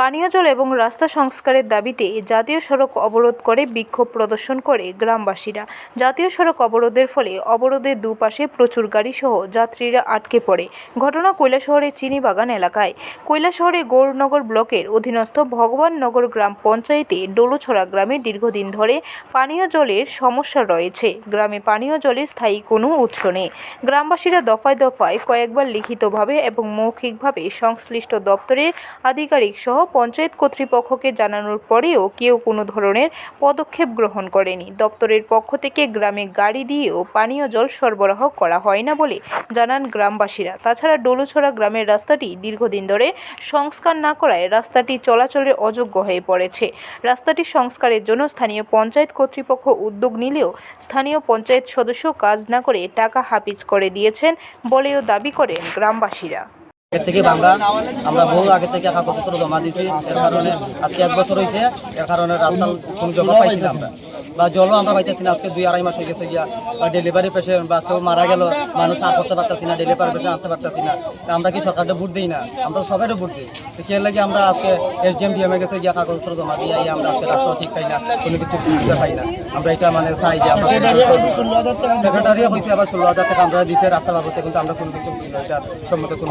পানীয় জল এবং রাস্তা সংস্কারের দাবিতে জাতীয় সড়ক অবরোধ করে বিক্ষোভ প্রদর্শন করে গ্রামবাসীরা। জাতীয় সড়ক অবরোধের ফলে অবরোধের দুপাশে প্রচুর গাড়িসহ যাত্রীরা আটকে পড়ে। ঘটনা কৈলাসহরের চিনিবাগান এলাকায়। কৈলাসহরে গৌরনগর ব্লকের অধীনস্থ ভগবাননগর গ্রাম পঞ্চায়েতে ডোলুছড়া গ্রামে দীর্ঘদিন ধরে পানীয় জলের সমস্যা রয়েছে। গ্রামে পানীয় জলের স্থায়ী কোনো উৎস নেই। গ্রামবাসীরা দফায় দফায় কয়েকবার লিখিতভাবে এবং মৌখিকভাবে সংশ্লিষ্ট দপ্তরের আধিকারিক সহ পঞ্চায়েত কর্তৃপক্ষকে জানানোর পরেও কেউ কোনো ধরনের পদক্ষেপ গ্রহণ করেনি। দপ্তরের পক্ষ থেকে গ্রামে গাড়ি দিয়েও পানীয় জল সরবরাহ করা হয় না বলে জানান গ্রামবাসীরা। তাছাড়া ডলুছড়া গ্রামের রাস্তাটি দীর্ঘদিন ধরে সংস্কার না করায় রাস্তাটি চলাচলের অযোগ্য হয়ে পড়েছে। রাস্তাটি সংস্কারের জন্য স্থানীয় পঞ্চায়েত কর্তৃপক্ষ উদ্যোগ নিলেও স্থানীয় পঞ্চায়েত সদস্য কাজ না করে টাকা হাফিজ করে দিয়েছেন বলেও দাবি করেন গ্রামবাসীরা। থেকে ভাঙ্গা আমরা বহু আগে থেকে কাগজপত্র জমা দিয়েছি। এর কারণে আজকে এক বছর হয়েছে। এর কারণে রাস্তার কোনো জমা পাইছি আমরা। বা জলও আমরা পাইতেছি না। আজকে দুই আড়াই মাস হয়ে গেছে গিয়া। ডেলিভারি পেশেন্ট বা কেউ মারা গেল, মানুষ আর করতে পারতেছি না ডেলিভারি পেশেন্ট আসতে পারতেছি না। আমরা কি সরকারটা ভোট দিই না? আমরা সবাইও ভোট দিই। তো কে লাগে আমরা আজকে এস ডি এম ডিএমে গেছে গিয়া কাগজপত্র জমা দিয়ে আমরা আজকে রাস্তাও ঠিক পাই না, কোনো কিছু সুবিধা পাই না। আমরা এটা মানে চাই যে আমরা সেক্রেটারিও হয়েছে আবার ষোলো হাজার টাকা আমরা দিচ্ছে রাস্তা বাবদে, কিন্তু আমরা কোনো কিছু সম্মুখে কোনো